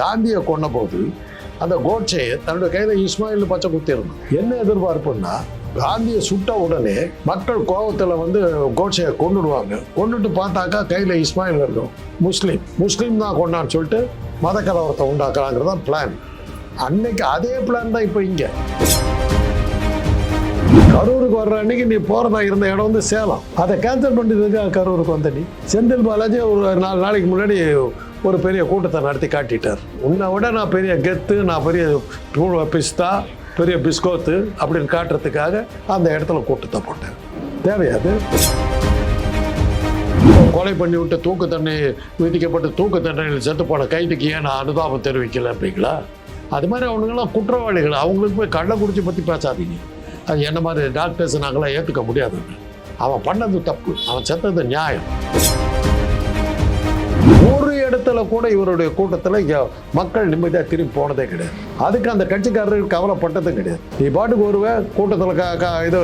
காந்தியை கொன்ன போது அந்த கோட்சே தன்னுடைய கையில் இஸ்மாயில் பச்சை குத்திருந்தான். என்ன எதிர்பார்ப்புன்னா காந்தியை சுட்ட உடனே மக்கள் கோபத்தில் வந்து கோட்சையை கொண்டுடுவாங்க கொண்டுட்டு பார்த்தாக்கா கையில் இஸ்மாயில் இருக்கும். முஸ்லீம். முஸ்லீம் தான் கொண்டான்னு சொல்லிட்டு மத கலவரத்தை உண்டாக்குறாங்கிறது தான் பிளான் அன்னைக்கு அதே பிளான் தான் இப்போ இங்கே. கரூருக்கு வர்ற அன்னைக்கு நீ போகிறதா இருந்த இடம் வந்து சேலம். அதை கேன்சல் பண்ணிட்டு கரூருக்கு வந்த நீ? செந்தில் பாலாஜி ஒரு நாலு நாளைக்கு முன்னாடி ஒரு பெரிய கூட்டத்தை நடத்தி காட்டிட்டார். உன்னை விட நான் பெரிய கெத்து நான் பெரிய பிஸ்தா பெரிய பிஸ்கோத்து அப்படின்னு காட்டுறதுக்காக அந்த இடத்துல கூட்டத்தை போட்டேன் தேவையாது கொலை பண்ணி விட்டு தூக்கு தண்டனை விதிக்கப்பட்டு தூக்கு தண்டனையில் செத்து போன கைதுக்கு ஏன் நான் அனுதாபம் தெரிவிக்கல அப்படிங்களா? அது மாதிரி அவனுங்கெல்லாம் குற்றவாளிகள். அவங்களுக்கு போய் கள்ளக்குறிச்சி பற்றி பேசாதீங்க. அது என்ன மாதிரி டாக்டர்ஸ் நாங்களாம் ஏற்றுக்க முடியாதுங்க. அவன் பண்ணது தப்பு. அவன் செத்தது நியாயம். இடத்துல கூட இவருடைய கூட்டத்தில் இங்கே மக்கள் நிம்மதியாக திரும்பி போனதே கிடையாது. அதுக்கு அந்த கட்சிக்காரர்கள் கவலைப்பட்டதும் கிடையாது. நீ பாட்டுக்கு வருவேன் கூட்டத்தில் க க இது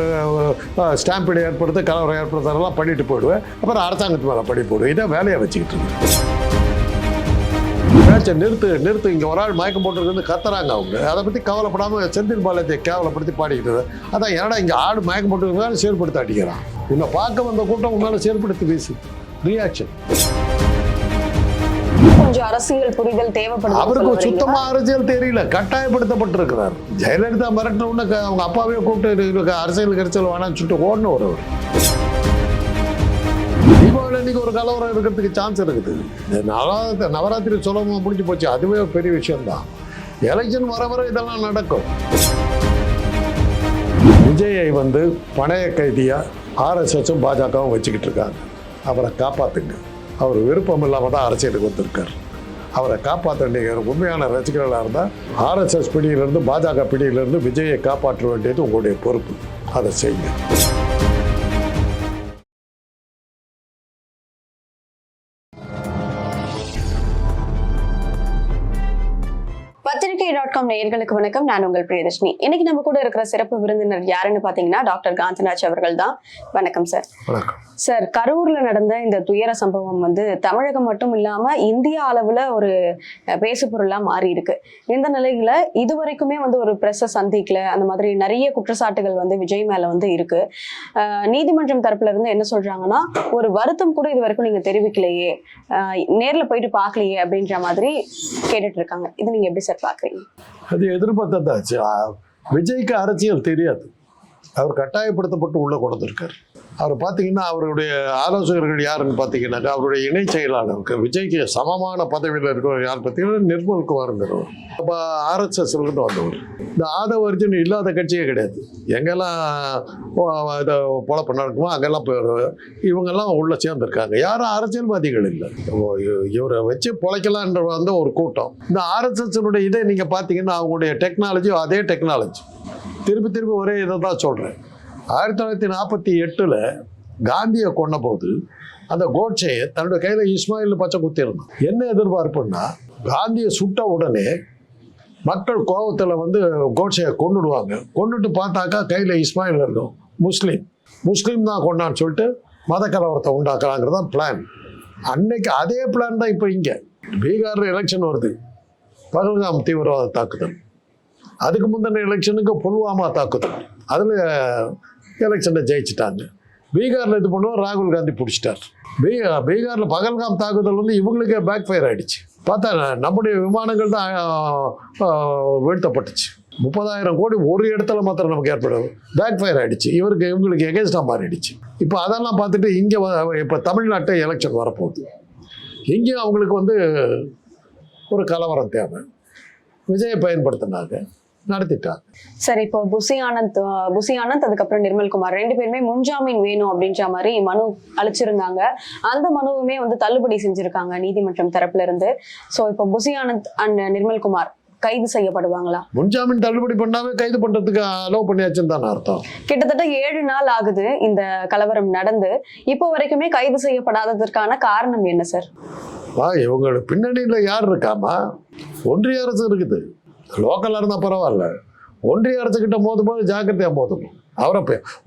ஸ்டாம்பீடு ஏற்படுத்து கலவரம் ஏற்படுத்துறதெல்லாம் பண்ணிட்டு போயிடுவேன் அப்புறம் அரசாங்கத்து மேலே படி போடுவேன் இதை வேலையை வச்சுக்கிட்டு இருக்கேன் பேச்சை நிறுத்து நிறுத்து. இங்கே ஒரு ஆள் மயக்கம் போட்டுருக்குன்னு கத்துறாங்க அவங்க. அதை பற்றி கவலைப்படாமல் செந்தில் பாலாஜியை கேவலப்படுத்தி பாடிக்கிட்டு அதான் என்னடா இங்கே ஆடு மயக்கம் போட்டுருக்காங்க செயல்படுத்த அடிக்கிறான். உன்னை பார்க்க வந்த கூட்டம் உன் செயல்படுத்தி பேசு ரியாக்ஷன் கொஞ்சம் அரசியல் புரிதல் தேவைப்படுது அவருக்கு சுத்தமா அரசியல் தெரியல கட்டாயப்படுத்தப்பட்டிருக்கிறார். ஜெயலலிதா மிரட்டணும்னு க- அவங்க அப்பாவே கூப்பிட்டு அரசியல் கரிசல் வேணாம்னு சொல்லிட்டு ஓடணும் ஒரு தீபாவளி அன்னைக்கு ஒரு கலவரம் இருக்கிறதுக்கு சான்ஸ் இருக்குது. நவராத்திரி நவராத்திரி சுலபமா முடிஞ்சு போச்சு அதுவே ஒரு பெரிய விஷயம்தான். எலெக்ஷன் வர வர இதெல்லாம் நடக்கும். விஜயை வந்து பணைய கைதியா ஆர்எஸ்எஸும் பாஜகவும் வச்சுக்கிட்டு இருக்காங்க. அவரை காப்பாத்துங்க. அவர் விருப்பம் இல்லாமல் தான் அரசியலுக்கு வந்திருக்கார். அவரை காப்பாற்ற நீங்கள் உண்மையான ரசிகர்களாக இருந்தால் ஆர்எஸ்எஸ் பிடியிலிருந்து பாஜக பிடியிலிருந்து விஜயை காப்பாற்ற வேண்டியது உங்களுடைய பொறுப்பு. அதை செய்யுங்க. டாட் காம் நேயர்களுக்கு வணக்கம். நான் உங்கள் பிரியதர்ஷினி. இன்னைக்கு நம்ம கூட இருக்கிற சிறப்பு விருந்தினர் யாருன்னு பாத்தீங்கன்னா டாக்டர் காந்தராஜ் அவர்கள் தான். வணக்கம் சார். சார் கரூர்ல நடந்த இந்த துயர சம்பவம் வந்து தமிழகம் மட்டும் இல்லாம இந்தியா அளவுல ஒரு பேசு பொருளா மாறி இருக்கு. இந்த நிலையில இது வரைக்குமே வந்து ஒரு பிரஸ சந்திக்கல. அந்த மாதிரி நிறைய குற்றச்சாட்டுகள் வந்து விஜய் மேல வந்து இருக்கு. நீதிமன்றம் தரப்புல இருந்து என்ன சொல்றாங்கன்னா ஒரு வருத்தம் கூட இது வரைக்கும் நீங்க தெரிவிக்கலையே. நேர்ல போயிட்டு பார்க்கலையே அப்படின்ற மாதிரி கேட்டுட்டு இருக்காங்க. இது நீங்க எப்படி சார் பாக்குறீங்க? அது எதிர்பார்த்ததாச்சு விஜய்க்கு அரசியல் தெரியாது. அவர் கட்டாயப்படுத்தப்பட்டு உள்ளே கொண்டிருக்கார் அவர் பார்த்தீங்கன்னா அவருடைய ஆலோசகர்கள் யாருன்னு பார்த்தீங்கன்னாக்கா அவருடைய இணை செயலாளருக்கு விஜய்க்கு சமமான பதவியில் இருக்கிறவர் யார் பார்த்தீங்கன்னா நிர்மல் குமார்ங்கிறவர் அப்போ ஆர்எஸ்எஸ்லேருந்து வந்தவர். இந்த ஆதவ அர்ஜுன் இல்லாத கட்சியே கிடையாது. எங்கெல்லாம் இதை பொழப்பு நடக்குமோ அங்கெல்லாம் போய் இவங்கெல்லாம் உள்ளே சேர்ந்துருக்காங்க. யாரும் அரசியல்வாதிகள் இல்லை. இவரை வச்சு பொழைக்கலான்ற வந்த ஒரு கூட்டம். இந்த ஆர்எஸ்எஸ்னுடைய இதை நீங்கள் பார்த்தீங்கன்னா அவங்களுடைய டெக்னாலஜி அதே டெக்னாலஜி திருப்பி திருப்பி ஒரே இதை தான் சொல்கிறேன் ஆயிரத்தி தொள்ளாயிரத்தி நாற்பத்தி எட்டில் காந்தியை கொண்ட போது அந்த கோட்சையை தன்னுடைய கையில் இஸ்மாயில் பச்சை குத்திருந்தான் என்ன எதிர்பார்ப்புன்னா காந்தியை சுட்ட உடனே மக்கள் கோபத்தில் வந்து கோட்சையை கொண்டுடுவாங்க கொண்டுட்டு பார்த்தாக்கா கையில் இஸ்மாயில் இருக்கும். முஸ்லீம். முஸ்லீம் தான் கொண்டான்னு சொல்லிட்டு மத கலவரத்தை உண்டாக்குறாங்கிறது தான் பிளான் அன்னைக்கு அதே பிளான் தான் இப்போ இங்கே. பீகாரில் எலெக்ஷன் வருது. பகல்காம் தீவிரவாத தாக்குதல். அதுக்கு முந்தின எலெக்ஷனுக்கு புல்வாமா தாக்குதல். அதில் எலெக்ஷனில் ஜெயிச்சிட்டாங்க. பீகாரில் இது பண்ணுவோம் ராகுல் காந்தி பிடிச்சிட்டார். பீகா பீகாரில் பகல்காம் தாக்குதல் வந்து இவங்களுக்கே பேக் ஃபயர் ஆகிடுச்சு பார்த்தா நம்முடைய விமானங்கள் தான் வீழ்த்தப்பட்டுச்சு. முப்பதாயிரம் கோடி ஒரு இடத்துல மாத்திரம் நமக்கு ஏற்படும். பேக் ஃபயர் ஆகிடுச்சு இவருக்கு இவங்களுக்கு எகேன்ஸ்டாக மாறிடுச்சு. இப்போ அதெல்லாம் பார்த்துட்டு இங்கே இப்போ தமிழ்நாட்டை எலெக்ஷன் வரப்போகுது. இங்கேயும் அவங்களுக்கு வந்து ஒரு கலவரம் தேவை. விஜயை பயன்படுத்தினாங்க. நடத்திட்டாங்க. சார் இப்போ புசி ஆனந்த் புசி ஆனந்த் அதுக்கப்புறம் நிர்மல்குமார் ரெண்டு பேருமே முன்ஜாமீன் வேணும் அப்படின்ற மாதிரி மனு அளிச்சிருந்தாங்க. அந்த மனுவுமே வந்து தள்ளுபடி செஞ்சிருக்காங்க நீதிமன்றம் தரப்புல இருந்து. ஸோ இப்போ புசி ஆனந்த் அண்ட் நிர்மல்குமார் கைது செய்யப்படுவாங்களா? முன்ஜாமீன் தள்ளுபடி பண்ணாவே கைது பண்றதுக்கு அலோவ் பண்ணியாச்சுன்னு தானே அர்த்தம். கிட்டத்தட்ட ஏழு நாள் ஆகுது இந்த கலவரம் நடந்து. இப்போ வரைக்குமே கைது செய்யப்படாததற்கான காரணம் என்ன சார்? வா இவங்களோட பின்னணியில் யார் இருக்காமா? ஒன்றிய அரசு இருக்குது. லோக்கலாக இருந்தால் பரவாயில்ல. ஒன்றிய அரசுக்கிட்ட மோதும் போது ஜாக்கிரதையாக மோதணும் அவரை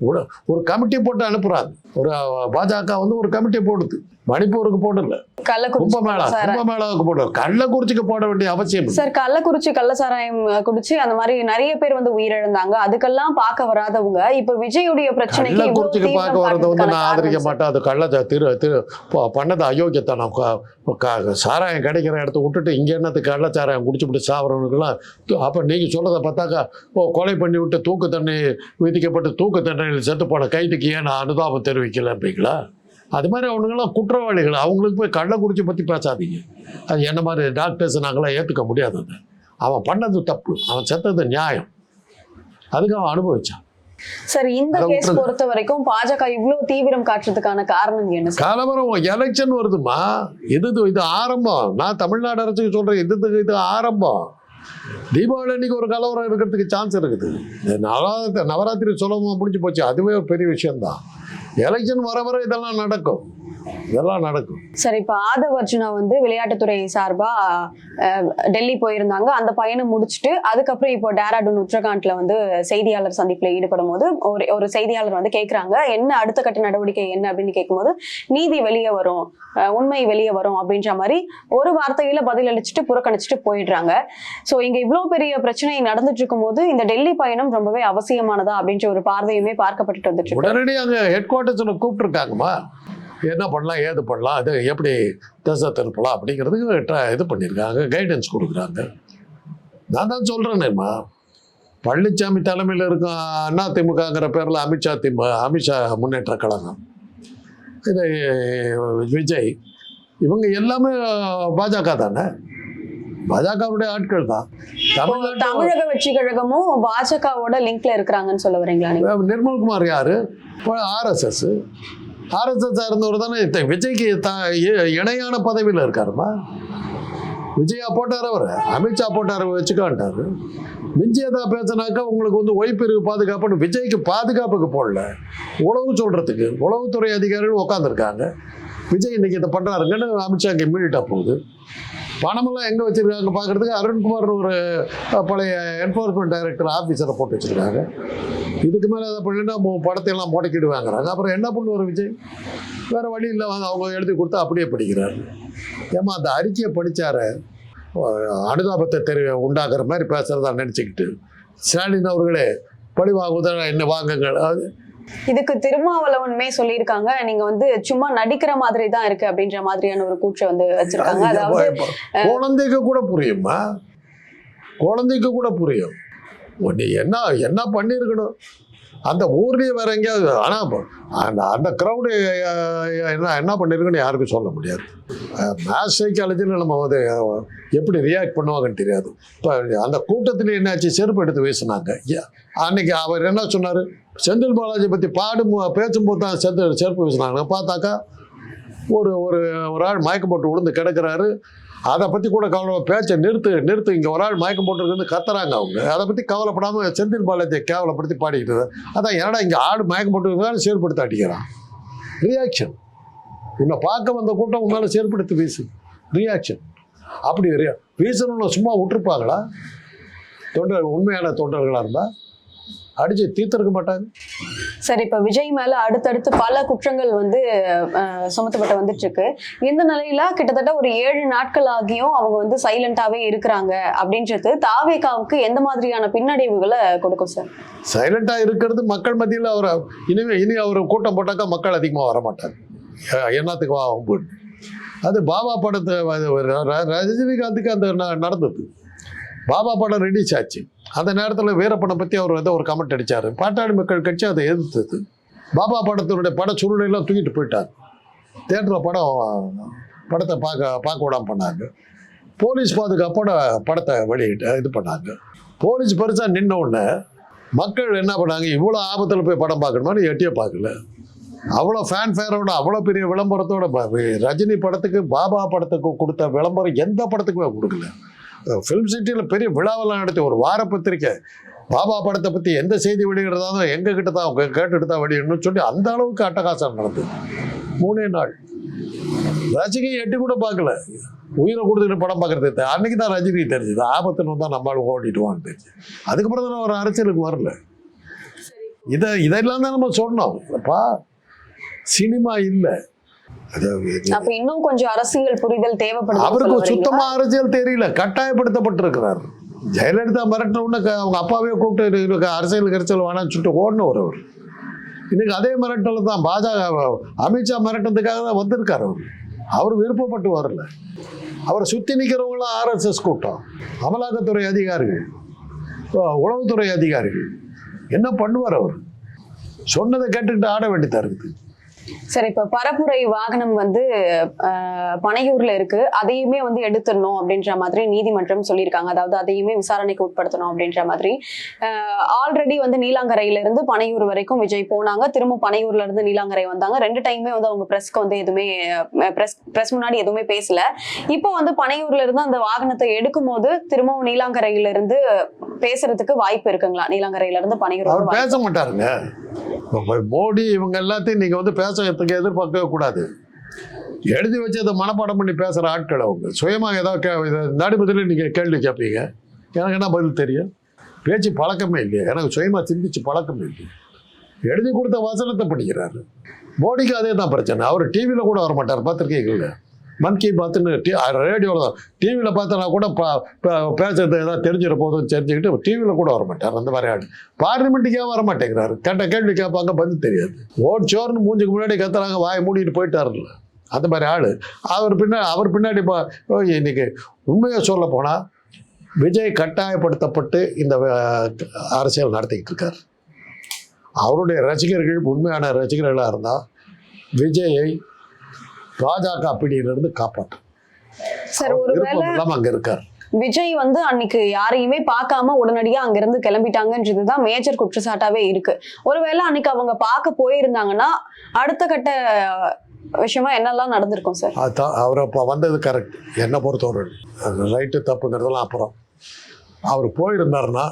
ஒரு- ஒரு கமிட்டி போட்டு அனுப்புகிறாங்க ஒரு பாஜக வந்து ஒரு கமிட்டி போடுது. மணிப்பூருக்கு போடல. கள்ளக்குறிச்சி கும்பமேளாவுக்கு போடல. கள்ளக்குறிச்சிக்கு போட வேண்டிய அவசியம். சார் கள்ளக்குறிச்சி கள்ளசாராயம் குடிச்சு அந்த மாதிரி நிறைய பேர் வந்து உயிரிழந்தாங்க. அதுக்கெல்லாம் பார்க்க வராதவங்க இப்ப விஜயுடைய இவ்வளவு கள்ளக்குறிச்சிக்கு பார்க்க வரதை வந்து நான் ஆதரிக்க மாட்டேன். அது கள்ள திரு திரு பண்ணது க- சாராயம் கிடைக்கிற இடத்த விட்டுட்டு இங்கே என்னத்துக்கு கள்ளச்சாராயம் குடிச்சுவிட்டு சாப்பிட்றவனுக்கெல்லாம் அப்போ நீங்கள் சொல்கிறத பார்த்தாக்கா ஓ கொலை பண்ணி விட்டு தூக்கு தண்ணி விதிக்கப்பட்டு தூக்கு தண்டனையில் செத்து போன கைதுக்கு ஏன் நான் அனுதாபம் தெரிவிக்கலன்றீங்களா அது மாதிரி அவனுங்கெல்லாம் குற்றவாளிகள். அவங்களுக்கு போய் கள்ளக்குறிச்சி பற்றி பேசாதீங்க. அது என்ன மாதிரி டாக்டர்ஸ் நாங்களாம் ஏற்றுக்க முடியாது அதை. அவன் பண்ணது தப்பு. அவன் செத்தது நியாயம். அதுக்கு அவன் அனுபவிச்சான். சார் இந்த கேஸ். பொறுத்த வரைக்கும் பாஜக இவ்வளவு தீவிரம் காட்டுறதுக்கான காரணம் என்ன கலவரம் எலெக்ஷன் வருதுமா? இது இது- ஆரம்பம். நான் தமிழ்நாடு அரசுக்கு சொல்றேன். இது இது- ஆரம்பம். தீபாவளி அன்னைக்கு ஒரு கலவரம் இருக்கிறதுக்கு சான்ஸ் இருக்குது. நவராத்திரி நவராத்திரி சுலபமாக முடிஞ்சு போச்சு. அதுவே ஒரு பெரிய விஷயம்தான். எலெக்ஷன் வர வர இதெல்லாம் நடக்கும். இதெல்லாம் நடக்கும். சார் இப்ப ஆதவ் அர்ஜுனா வந்து விளையாட்டுத்துறை சார்பா டெல்லி போயிருந்தாங்க. அந்த பயணம் முடிச்சுட்டு அதுக்கப்புறம் இப்போ டேராடூன் உத்தரகாண்ட்ல வந்து செய்தியாளர் சந்திப்புல ஈடுபடும் போது ஒரு ஒரு செய்தியாளர் வந்து கேக்குறாங்க என்ன அடுத்த கட்ட நடவடிக்கை என்ன? அப்படின்னு கேட்கும்போது நீதி வெளியே வரும். உண்மை வெளியே வரும். அப்படின்ற மாதிரி ஒரு வார்த்தையில பதில் அளிச்சுட்டு புறக்கணிச்சுட்டு போயிடுறாங்க. சோ இங்க இவ்வளவு பெரிய பிரச்சனை நடந்துட்டு இருக்கும்போது இந்த டெல்லி பயணம் ரொம்பவே அவசியமானதா அப்படின்ற ஒரு பார்வையுமே பார்க்கப்பட்டு வந்துட்டு இருக்கு உடனடி அங்கே ஹெட் குவார்ட்டர்ஸில் கூப்பிட்டுருக்காங்கம்மா. என்ன பண்ணலாம் ஏது பண்ணலாம் அது எப்படி திசை திருப்பலாம் அப்படிங்கிறதுக்கு இது பண்ணியிருக்காங்க கைடன்ஸ் கொடுக்குறாங்க. நான் தான் சொல்கிறேனேம்மா பழனிசாமி தலைமையில் இருக்கும் அண்ணா திமுகங்கிற பேரில் அமித்ஷா திமு அமித்ஷா முன்னேற்ற கழகம். இது விஜய். இவங்க எல்லாமே பாஜக தானே? பாஜகவுடைய ஆட்கள் தான். தமிழக வெற்றி கழகமும் பாஜகவோட லிங்க்ல இருக்கிறாங்கன்னு சொல்ல வரீங்களா நிர்மல்குமார் யாரு? ஆர்எஸ்எஸ் ஆர்எஸ்எஸ் சார்ந்தவர் தானே? விஜய்க்கு த இணையான பதவியில் இருக்காருமா? விஜயா போட்டார் அவர். அமித்ஷா போட்டார் வச்சுக்கான்ட்டார் மிஞ்சியதா பேசினாக்கா உங்களுக்கு வந்து ஒய்பிரிவு பாதுகாப்புன்னு விஜய்க்கு பாதுகாப்புக்கு போடல. உளவு சொல்கிறதுக்கு உளவுத்துறை அதிகாரிகள் உட்காந்துருக்காங்க விஜய் இன்னைக்கு இதை பண்ணுறாருங்கன்னு அமித்ஷாக்கு இம்மீடியட்டாக போகுது. பணமெல்லாம் எங்கே வச்சுருக்காங்க பார்க்குறதுக்கு அருண்குமார் ஒரு பழைய என்ஃபோர்ஸ்மெண்ட் டைரக்டர் ஆஃபீஸரை போட்டு வச்சுருக்காங்க. இதுக்கு மேலே அதை பண்ணினா படத்தையெல்லாம் முடக்கிடுவாங்கிறாங்க அப்புறம் என்ன பண்ணுவார் விஜய்? வேறு வழி இல்லை வாங்க அவங்க எழுதி கொடுத்தா அப்படியே படிக்கிறார். ஏமா அந்த அறிக்கையை படித்தார அனுதாபத்தை தெரி உண்டாக்குற மாதிரி பேசுகிறதா நினச்சிக்கிட்டு ஸ்டாலின் அவர்களே பழி என்ன வாங்குங்கள் இதுக்கு திருமாவளவனுமே சொல்லியிருக்காங்க. நீங்க வந்து சும்மா நடிக்கிற மாதிரி தான் இருக்கு அப்படின்ற மாதிரியான ஒரு கூற்றை வந்து வச்சிருக்காங்க. அதாவது குழந்தைக்கு கூட புரியுமா? குழந்தைக்கு கூட புரியும். நீ என்ன என்ன பண்ணியிருக்கணும்? அந்த ஊர்லேயே வேற எங்கேயாவது ஆனால் அந்த அந்த க்ரௌடு என்ன என்ன பண்ணியிருக்குன்னு யாருக்கும் சொல்ல முடியாது. மேத்ஸ் சைக்காலஜியில் நம்ம வந்து எப்படி ரியாக்ட் பண்ணுவாங்கன்னு தெரியாது. இப்போ அந்த கூட்டத்தில் என்னாச்சு செருப்பு எடுத்து வீசினாங்க. அன்னைக்கு அவர் என்ன சொன்னார்? செந்தில் பாலாஜி பற்றி பாடும் பேசும்போது தான் செந்தில் செருப்பு வீசினாங்க. பார்த்தாக்கா ஒரு ஒரு ஒரு ஆள் மயக்கம் போட்டு விழுந்து கிடக்கிறாரு. அதை பற்றி கூட கவலை பேச்சை நிறுத்து நிறுத்து. இங்கே ஒரு ஆள் மயக்கம் போட்டுருக்குன்னு கத்துறாங்க அவங்க. அதை பற்றி கவலைப்படாமல் செந்தில் பாலாஜியை கேவலப்படுத்தி பாடிக்கிட்டு அதான் என்னடா இங்கே ஆடு மயக்கம் போட்டுருக்கான்னு செயல்படுத்த அடிக்கிறான். ரியாக்ஷன் உன்னை பார்க்க வந்த கூட்டம் உங்களால் செயல்படுத்தி வீசு. ரியாக்ஷன் அப்படி ரியா வீசணும்னு சும்மா விட்டுருப்பாங்களா? தொண்டர் உண்மையான தொண்டர்களாக இருந்தால் அடித்து தீர்த்திருக்க மாட்டாங்க. சரி இப்ப விஜய் மேல அடுத்தடுத்து பல குற்றங்கள் வந்து சுமத்தப்பட்டு வந்துட்டு இருக்கு இந்த நிலையில கிட்டத்தட்ட ஒரு ஏழு நாட்கள் ஆகியும் அவங்க வந்து சைலண்டாவே இருக்கிறாங்க அப்படின்றது தாவேகாவுக்கு எந்த மாதிரியான பின்னடைவுகளை கொடுக்கும் சார் சைலண்டாக இருக்கிறது மக்கள் மத்தியில் அவர் இனிமே இனி அவர் கூட்டம் போட்டாக்கா மக்கள் அதிகமாக வர மாட்டாங்க. என்னத்துக்கு வா. அது பாபா படத்தை ரஜினிகாந்துக்கு அந்த நடந்தது. பாபா படம் ரிலீஸ் ஆச்சு. அந்த நேரத்தில் வீரப்பனை பற்றி அவர் வந்து ஒரு கமெண்ட் அடித்தார் பாட்டாளி மக்கள் கட்சி அதை எதிர்த்தது. பாபா படத்தினுடைய பட சூழ்நிலாம் தூக்கிட்டு போயிட்டார். தேட்டரில் படம் படத்தை பார்க்க பார்க்க விடாமல் பண்ணாங்க. போலீஸ் பாதுகாப்போட படத்தை வெளியிட்டு இது பண்ணாங்க. போலீஸ் பெருசாக நின்ன உடனே மக்கள் என்ன பண்ணாங்க? இவ்வளோ ஆபத்தில் போய் படம் பார்க்கணுமான்னு எட்டியே பார்க்கல. அவ்வளோ ஃபேன் ஃபேரோட அவ்வளோ பெரிய விளம்பரத்தோட ரஜினி படத்துக்கு பாபா படத்துக்கு கொடுத்த விளம்பரம் எந்த படத்துக்குமே கொடுக்கல. ஃபிலிம் சிட்டியில் பெரிய விழாவெல்லாம் நடத்தி ஒரு வார பத்திரிக்கை. பாபா படத்தை பற்றி எந்த செய்தி வெளியிடுறதாதோ எங்கள் கிட்ட தான் அவங்க கேட்டுட்டு தான் வெளியிடணும்னு சொல்லி அந்த அளவுக்கு அட்டகாசம் நடந்தது மூணே நாள். ரஜினி எட்டி கூட பார்க்கல. உயிரை கொடுத்துட்டு படம் பார்க்கறது அன்னைக்கு தான் ரஜினி தெரிஞ்சுது. ஆபத்துன்னு வந்தால் நம்மளால் ஓடிடுவான்னு தெரிஞ்சு. அதுக்கப்புறம் தான் ஒரு அரசியலுக்கு வரல. இதை இதெல்லாம் தான் நம்ம சொன்னோம். அப்பா சினிமா இல்லை. அப்ப இன்னும் கொஞ்சம் அரசியல் புரிதல் தேவைப்படுது அவருக்கு சுத்தமா அரசியல் தெரியல கட்டாயப்படுத்தப்பட்டிருக்கிறார். ஜெயலலிதா க- அவங்க அப்பாவே கூப்பிட்டு அரசியல் கரைச்சல் வேணாம்னு சொல்லிட்டு ஓடினவர் அவர். இன்னைக்கு அதே மிரட்டல் தான் பாஜக அமித்ஷா மிரட்டினதுக்காக தான் வந்திருக்காரு அவர். அவர் விருப்பப்பட்டு வரல. அவரை சுற்றி நிற்கிறவங்களாம் ஆர்எஸ்எஸ் கூட்டம் அமலாக்கத்துறை அதிகாரிகள் உளவுத்துறை அதிகாரிகள். என்ன பண்ணுவார் அவர்? சொன்னதை கேட்டுக்கிட்டு ஆட வேண்டியதா இருக்குது? சரி இப்ப பரப்புரை வாகனம் வந்து பனையூர்ல இருக்கு. அதையுமே வந்து எடுத்துடணும் அப்படின்ற மாதிரி நீதிமன்றம் சொல்லியிருக்காங்க. அதாவது அதையுமே விசாரணைக்கு உட்படுத்தணும் அப்படின்ற மாதிரி. ஆல்ரெடி வந்து நீலாங்கரையில இருந்து பனையூர் வரைக்கும் விஜய் போனாங்க. திரும்ப பனையூர்ல இருந்து நீலாங்கரை வந்தாங்க. ரெண்டு டைமே வந்து அவங்க பிரஸ்க்கு வந்து எதுவுமே பிரஸ் பிரஸ் முன்னாடி எதுவுமே பேசல. இப்போ வந்து பனையூர்ல இருந்து அந்த வாகனத்தை எடுக்கும் போது திரும்பவும் நீலாங்கரையில இருந்து பேசுறதுக்கு வாய்ப்பு இருக்குங்களா? நீலாங்கரையில இருந்து பனையூர் பேச மாட்டாருங்க. மோடி இவங்க எல்லாத்தையும் நீங்க வந்து பேசுறதுக்கு எதிர்பார்க்கவே கூடாது. எழுதி வச்சு அதை மனப்பாடம் பண்ணி பேசுகிற ஆட்கள் அவங்க. சுயமாக ஏதாவது கே நடுமதில் நீங்கள் கேள்வி கேட்பீங்க எனக்கு என்ன பதில் தெரியும்? பேச்சு பழக்கமே இல்லையா. எனக்கு சுயமாக சிந்திச்சு பழக்கமே இல்லையா. எழுதி கொடுத்த வசனத்தை படிக்கிறாரு. மோடிக்கு அதே தான் பிரச்சனை. அவர் டிவியில் கூட வர மாட்டார் பார்த்துருக்கீங்கல்ல மன் கி பாத்துன்னு டி ரேடியோவில் தான். டிவியில் பார்த்தனா கூட பேசுறது ஏதாவது தெரிஞ்சிட போதும் தெரிஞ்சுக்கிட்டு டிவியில் கூட வர மாட்டார் அந்த மாதிரி ஆள் பார்லிமெண்ட்டுக்கே வர மாட்டேங்கிறாரு கேட்ட கேள்வி கேட்பாங்க பதில் தெரியாது. ஓட் சோர்னு மூஞ்சுக்கு முன்னாடி கத்துறாங்க வாயை மூடிட்டு போயிட்டாருல்ல. அந்த மாதிரி ஆள். அவர் பின்னாடி அவர் பின்னாடி இப்போ ஓ, இன்னைக்கு உண்மையை சொல்ல போனால் விஜய் கட்டாயப்படுத்தப்பட்டு இந்த அரசியல் நடத்திக்கிட்டு இருக்கார். அவருடைய ரசிகர்கள் உண்மையான ரசிகர்களாக இருந்தால் விஜயை பாஜக பிடியிலிருந்து காப்பாற்றும். சார் விருப்பம் அங்கே இருக்கார். விஜய் வந்து அன்னைக்கு யாரையுமே பார்க்காம உடனடியா அங்கிருந்து கிளம்பிட்டாங்கன்றதுதான் மேஜர் குற்றச்சாட்டாவே இருக்கு. ஒருவேளை அன்னைக்கு அவங்க பார்க்க போயிருந்தாங்கன்னா அடுத்த கட்ட விஷயமா என்னெல்லாம் நடந்திருக்கும் சார்? அதுதான் அவர் அப்போ வந்தது கரெக்ட் என்னை பொறுத்தவரை ரைட்டு தப்புங்கிறதெல்லாம் அப்புறம். அவர் போயிருந்தாருன்னா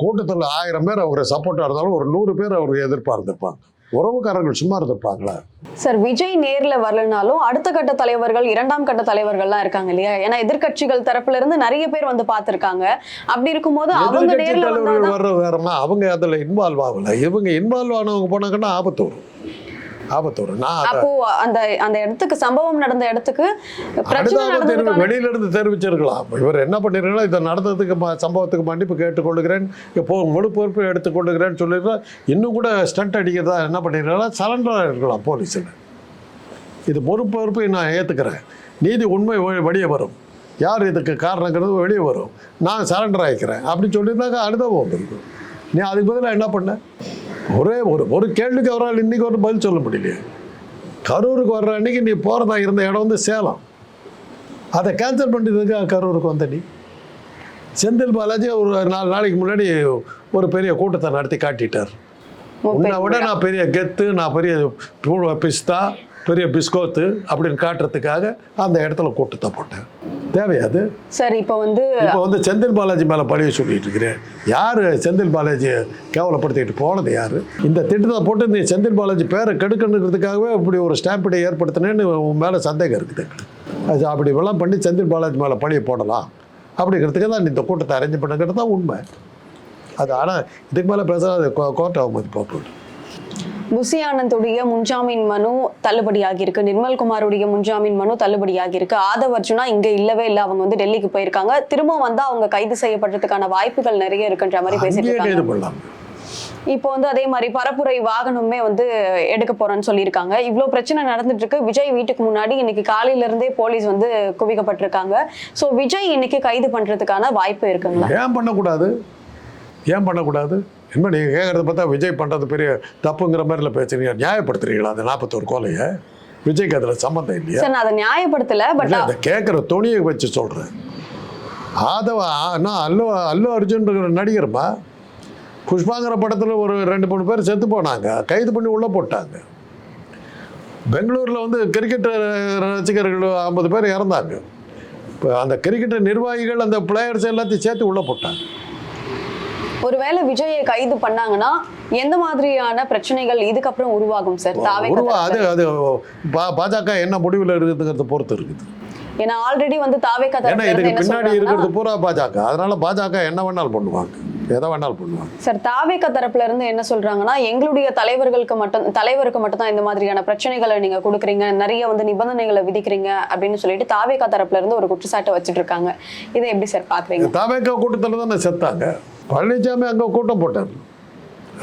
கூட்டத்தில் ஆயிரம் பேர் அவரை சப்போர்ட்டாக இருந்தாலும் ஒரு நூறு பேர் அவருக்கு எதிர்ப்பாக இருந்திருப்பாங்க உறவுக்காரர்கள் சும்மா இருந்திருப்பாங்களா? சார் விஜய் நேர்ல வரலனாலும் அடுத்த கட்ட தலைவர்கள் இரண்டாம் கட்ட தலைவர்கள்லாம் இருக்காங்க இல்லையா? ஏன்னா எதிர்க்கட்சிகள் தரப்புல இருந்து நிறைய பேர் வந்து பார்த்திருக்காங்க. அப்படி இருக்கும்போது அவங்க நேர்ல வர்ற வேறமா அவங்க அதில் இன்வால்வ் ஆகல. இவங்க இன்வால்வ் ஆனவங்க போனாங்கன்னா ஆபத்து வரும். ஆபத்து வரும் நான் அப்போ அந்த அந்த இடத்துக்கு சம்பவம் நடந்த இடத்துக்கு பிரச்சனை அடுத்த தெரிவி வெளியில இருந்து தெரிவிச்சிருக்கலாம். இவர் என்ன பண்ணிருக்கலாம் இதை நடந்ததுக்கு சம்பவத்துக்கு மன்னிப்பு கேட்டுக்கொள்கிறேன். இப்போ முழு பொறுப்பு எடுத்துக்கொள்ளுகிறேன்னு சொல்லிருக்கலாம் இன்னும் கூட ஸ்டண்ட் அடிக்கிறதா என்ன பண்ணிருக்கலாம் சரண்டராக இருக்கலாம் போலீஸில். இது பொறுப்பு பொறுப்பை நான் ஏற்றுக்கிறேன் நீதி உண்மை வெளியே வரும். யார் இதுக்கு காரணங்கிறது வெளியே வரும். நான் சரண்டர் ஆகிக்கிறேன் அப்படின்னு சொல்லியிருந்தாக்க அனுபவம் வந்திருக்கும். நீ அதுக்கு பதிலாக என்ன பண்ண? ஒரே ஒரு ஒரு கேள்விக்கு அவரால் இன்னைக்கு ஒரு பதில் சொல்ல முடியலையே. கரூருக்கு வர்ற அன்னைக்கு நீ போகிறதா இருந்த இடம் வந்து சேலம். அதை கேன்சல் பண்ணிட்டு கரூருக்கு வந்த நீ. செந்தில் பாலாஜி ஒரு நாலு நாளைக்கு முன்னாடி ஒரு பெரிய கூட்டத்தை நடத்தி காட்டிட்டார். உன்னை விட நான் பெரிய கெத்து நான் பெரிய பிஸ்தா பெரிய பிஸ்கோத்து அப்படின்னு காட்டுறதுக்காக அந்த இடத்துல கூட்டத்தை போட்டேன். தேவையாது. சார் இப்போ வந்து இப்போ வந்து செந்தில் பாலாஜி மேலே பழிய சொல்லிட்டு இருக்கிறேன். யார் செந்தில் பாலாஜியை கேவலப்படுத்திட்டு போனது யார்? இந்த திட்டத்தை போட்டு நீ செந்தில் பாலாஜி பேரை கெடுக்கணுங்கிறதுக்காகவே இப்படி ஒரு ஸ்டாம்பிடை ஏற்படுத்தினேன்னு உன் மேலே சந்தேகம் இருக்குது. அது அப்படி எல்லாம் பண்ணி செந்தில் பாலாஜி மேலே பழிய போடலாம். அப்படிங்கிறதுக்கு தான் இந்த கூட்டத்தை அரேஞ்ச் பண்ணுங்கிறது தான் உண்மை. அது ஆனால் இதுக்கு மேலே பேசாத கோர்ட் அவமதி போட்டு. ஆனந்துடைய முன்ஜாமீன் மனு தள்ளுபடியாகி இருக்கு நிர்மல்குமாருடைய முன்ஜாமீன் மனு தள்ளுபடியாகி இருக்கு ஆதவ் அர்ஜுனா இங்க இல்லவே இல்லை. அவங்க வந்து டெல்லிக்கு போயிருக்காங்க. திரும்ப வந்தா அவங்க கைது செய்யப்படுறதுக்கான வாய்ப்புகள் நிறைய இருக்குன்ற மாதிரி பேசிட்டு இருக்காங்க. இப்போ வந்து அதே மாதிரி பரப்புரை வாகனமே வந்து எடுக்க போறேன்னு சொல்லியிருக்காங்க. இவ்வளோ பிரச்சனை நடந்துட்டு இருக்கு விஜய் வீட்டுக்கு முன்னாடி இன்னைக்கு காலையில இருந்தே போலீஸ் வந்து குவிக்கப்பட்டிருக்காங்க. ஸோ விஜய் இன்னைக்கு கைது பண்றதுக்கான வாய்ப்பு இருக்குங்களா? ஏன் பண்ணக்கூடாது? ஏன் பண்ணக்கூடாது? என்ன நீங்கள் கேட்குறத பார்த்தா விஜய் பண்ணுறது பெரிய தப்புங்கிற மாதிரில பேசுறீங்க. நியாயப்படுத்துறீங்களா அந்த நாற்பத்தோரு கோலையை? விஜய்க்கு அதில் சம்மந்தம் இல்லையா? சார் நான் அதை நியாயப்படுத்தல பட் இல்லை அந்த கேட்குற துணியை வச்சு சொல்கிறேன் ஆதவ நான் அல்லு அல்லு அர்ஜுன்ங்கிற நடிகர்மா? புஷ்பாங்கிற படத்தில் ஒரு ரெண்டு மூணு பேர் செத்து போனாங்க. கைது பண்ணி உள்ளே போட்டாங்க. பெங்களூரில் வந்து கிரிக்கெட் ரசிகர்கள் ஐம்பது பேர் இறந்தாங்க. இப்போ அந்த கிரிக்கெட் நிர்வாகிகள் அந்த பிளேயர்ஸ் எல்லாத்தையும் சேர்த்து உள்ளே போட்டாங்க. ஒருவேளை விஜயை கைது பண்ணாங்கன்னா எந்த மாதிரியான பிரச்சனைகள் இதுக்கப்புறம் உருவாகும் சார்? அது அது பாஜக என்ன முடிவில் இருக்குதுங்கிறத பொறுத்து இருக்குது. ஏன்னா ஆல்ரெடி வந்து தாவே ஏன்னா இதுக்கு பின்னாடி இருக்கிறது பூரா பாஜக. அதனால பாஜக என்ன வேணாலும் பண்ணுவாங்க. எதை வேணாலும் பண்ணுவாங்க. சார் தாவேக தரப்புல இருந்து என்ன சொல்றாங்கன்னா எங்களுடைய தலைவர்களுக்கு மட்டும் தலைவருக்கு மட்டும் தான் இந்த மாதிரியான பிரச்சனைகளை நீங்க கொடுக்குறீங்க நிறைய வந்து நிபந்தனைகளை விதிக்கிறீங்க அப்படின்னு சொல்லிட்டு தாவேக தரப்புல இருந்து ஒரு குற்றச்சாட்டை வச்சுட்டு இருக்காங்க. இதை எப்படி சார் பாக்குறீங்க? தாவேக்கா கூட்டத்தில் தானே செத்தாங்க. பழனிசாமி அங்கே கூட்டம் போட்டார்.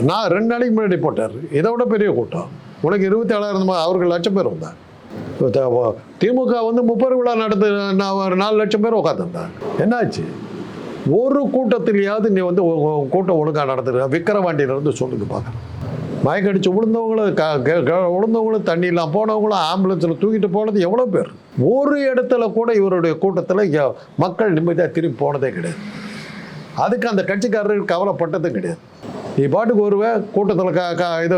நான் ரெண்டு நாளைக்கு முன்னாடி போட்டார். இதை விட பெரிய கூட்டம். உனக்கு இருபத்தி ஏழாயிரம் அவர்கள் லட்சம் பேர் வந்தாங்க திமுக வந்து முப்பது விழா நடத்து நான் ஒரு நாலு லட்சம் பேர் உட்காந்துருந்தாங்க என்னாச்சு? ஒரு கூட்டத்திலேயாவது நீ வந்து கூட்டம் ஒழுங்காக நடத்துகிற விக்கிரவாண்டியிலேருந்து சொல்லுங்க பார்க்குறேன் மயக்கடிச்சு விழுந்தவங்களும் க தண்ணி க- விழுந்தவங்களும் தண்ணியெலாம் போனவங்களும் ஆம்புலன்ஸில் தூக்கிட்டு போனது எவ்வளோ பேர்? ஒரு இடத்துல கூட இவருடைய கூட்டத்தில் மக்கள் நிம்மதியாக திரும்பி போனதே கிடையாது. அதுக்கு அந்த கட்சிக்காரர்கள் கவலைப்பட்டதும் கிடையாது. நீ பாட்டுக்கு வருவேன் கூட்டத்தில் க க இது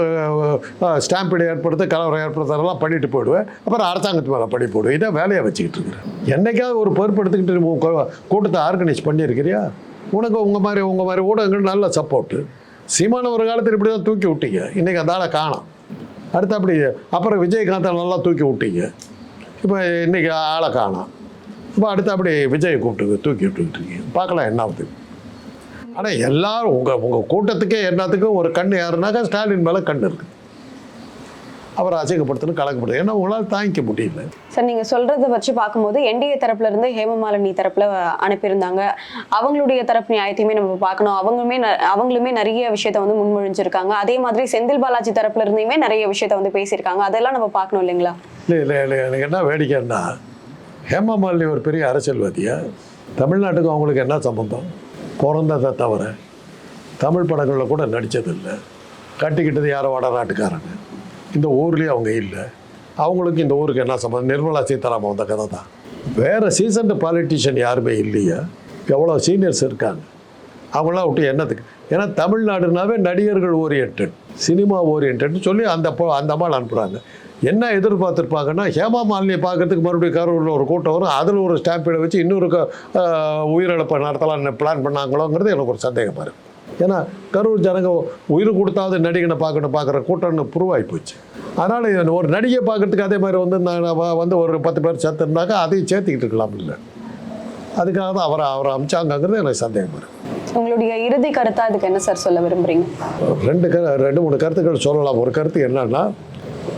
ஸ்டாம்பீடு ஏற்படுத்த கலவரம் ஏற்படுத்துறதெல்லாம் பண்ணிட்டு போயிடுவேன். அப்புறம் அரசாங்கத்து மேலே படி போடுவேன். இதை வேலையை வச்சுக்கிட்டு இருக்கிறேன். என்றைக்காவது ஒரு பொறுப்பெடுத்துக்கிட்டு கூட்டத்தை ஆர்கனைஸ் பண்ணியிருக்கிறியா? உனக்கு உங்கள் மாதிரி உங்கள் மாதிரி ஊடகங்கள் நல்ல சப்போர்ட்டு சீமான ஒரு காலத்தில் இப்படி தான் தூக்கி விட்டீங்க. இன்றைக்கி அந்த ஆளை காணும். அடுத்து அப்படி அப்புறம் விஜயகாந்தை நல்லா தூக்கி விட்டீங்க. இப்போ இன்றைக்கி ஆளை காணும். இப்போ அடுத்து அப்படி விஜயை கூப்பிட்டு தூக்கி விட்டுக்கிட்டு இருக்கீங்க. பார்க்கலாம் என்ன ஆகுது. ஆனால் எல்லாரும் உங்கள் உங்கள் கூட்டத்துக்கே எல்லாத்துக்கும் ஒரு கண் யாருனாக்கா ஸ்டாலின் மேலே கண் இருக்குது அவரை அசிங்கப்படுத்தணும் கலக்கப்படுது ஏன்னா உங்களால் தாங்கிக்க முடியல. சார் நீங்க சொல்றத வச்சு பார்க்கும்போது என்டிஏ தரப்புல இருந்து ஹேமமாலினி தரப்புல அனுப்பியிருந்தாங்க. அவங்களுடைய தரப்பு நியாயத்தையுமே நம்ம பார்க்கணும். அவங்களுமே அவங்களுமே நிறைய விஷயத்த வந்து முன்மொழிஞ்சிருக்காங்க. அதே மாதிரி செந்தில் பாலாஜி தரப்புல இருந்துமே நிறைய விஷயத்த வந்து பேசியிருக்காங்க. அதெல்லாம் நம்ம பார்க்கணும் இல்லைங்களா? இல்லை இல்லை இல்லை. எனக்கு என்ன வேடிக்கைன்னா ஹேமா மாலினி ஒரு பெரிய அரசியல்வாதியா? தமிழ்நாட்டுக்கும் அவங்களுக்கு என்ன சம்பந்தம்? பிறந்ததை தவிர தமிழ் படங்களில் கூட நடித்ததில்லை கட்டிக்கிட்டது யாரோ வட நாட்டுக்காரங்க. இந்த ஊர்லேயே அவங்க இல்லை. அவங்களுக்கு இந்த ஊருக்கு என்ன சம்மந்தம் நிர்மலா சீதாராமன் வந்த கதை தான். வேறு சீசன்டு பாலிட்டிஷியன் யாருமே இல்லையா? எவ்வளோ சீனியர்ஸ் இருக்காங்க? அவங்களாம் விட்டு என்னத்துக்கு ஏன்னா தமிழ்நாடுனாவே நடிகர்கள் ஓரியன்ட் சினிமா ஓரியன்ட்னு சொல்லி அந்த அந்த அம்மாள் அனுப்புகிறாங்க என்ன எதிர்பார்த்துருப்பாங்கன்னா ஹேமா மாலினியை பார்க்கறதுக்கு மறுபடியும் கரூரில் ஒரு கூட்டம் வரும். அதில் ஒரு ஸ்டாம்பீடை வச்சு இன்னொரு க- உயிரிழப்பை நடத்தலாம் பிளான் பண்ணாங்களோங்கிறது எனக்கு ஒரு சந்தேகம் பாரு ஏன்னா கரூர் ஜனங்க உயிர் கொடுத்தாவது நடிகனை பார்க்கணும் பார்க்குற கூட்டம்னு புருவாகி போச்சு. அதனால் ஒரு நடிகை பார்க்கறதுக்கு அதே மாதிரி வந்து நான் வந்து ஒரு பத்து பேர் சேர்த்துருந்தாக்கா அதையும் சேர்த்துக்கிட்டு இருக்கலாம் இல்லை. அதுக்காக தான் அவரை அவரை அமிச்சாங்கங்கிறது எனக்கு சந்தேகம் வரும் உங்களுடைய இறுதி கருத்தா இதுக்கு என்ன சார் சொல்ல விரும்புறீங்க? ரெண்டு கரு ரெண்டு மூணு கருத்துக்கள் சொல்லலாம். ஒரு கருத்து என்னன்னா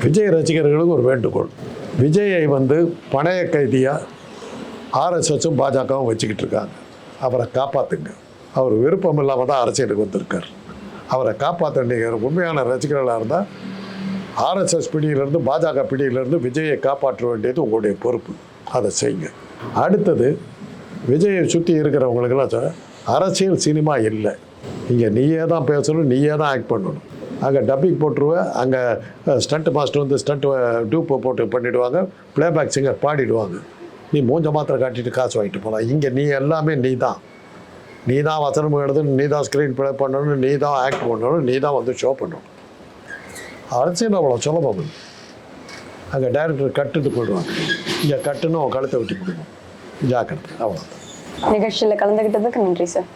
விஜய் ரசிகர்களுக்கு ஒரு வேண்டுகோள். விஜயை வந்து பணைய கைதியாக ஆர்எஸ்எஸும் பாஜகவும் வச்சுக்கிட்டு இருக்காங்க. அவரை காப்பாற்றுங்க அவர் விருப்பம் இல்லாமல் தான் அரசியலுக்கு வந்திருக்கார். அவரை காப்பாற்ற வேண்டிய உண்மையான ரசிகர்களாக இருந்தால் ஆர்எஸ்எஸ் பிடியிலேருந்து பாஜக பிடியிலேருந்து விஜயை காப்பாற்ற வேண்டியது உங்களுடைய பொறுப்பு. அதை செய்யுங்க. அடுத்தது விஜயை சுற்றி இருக்கிறவங்களுக்கெல்லாம் அரசியல் சினிமா இல்லை. இங்கே நீயே தான் பேசணும் நீயே தான் ஆக்ட் பண்ணணும். அங்கே டப்பிங் போட்டுருவேன். அங்கே ஸ்டண்ட் மாஸ்டர் வந்து ஸ்டண்ட் டூப்பை போட்டு பண்ணிவிடுவாங்க ப்ளேபேக் சிங்கர் பாடிடுவாங்க. நீ மூஞ்ச மாத்திரம் காட்டிட்டு காசு வாங்கிட்டு போகலாம் இங்கே நீ எல்லாமே நீ தான் நீ தான் வசனம் எழுதணும் நீ தான் ஸ்க்ரீன் ப்ளே பண்ணணும் நீ தான் ஆக்ட் பண்ணணும் நீ தான் வந்து ஷோ பண்ணணும். அரசியல் அவ்வளோ சுலபம்? அங்கே டைரக்டர் கட்டுட்டு போயிடுவாங்க. இங்கே கட்டுன்னு அவன் கழுத்தை வெட்டி போடுவான் ஜாக்கிரதை. அவ்வளோ நிகழ்ச்சியில் கலந்துக்கிட்டதுக்கு நன்றி சார்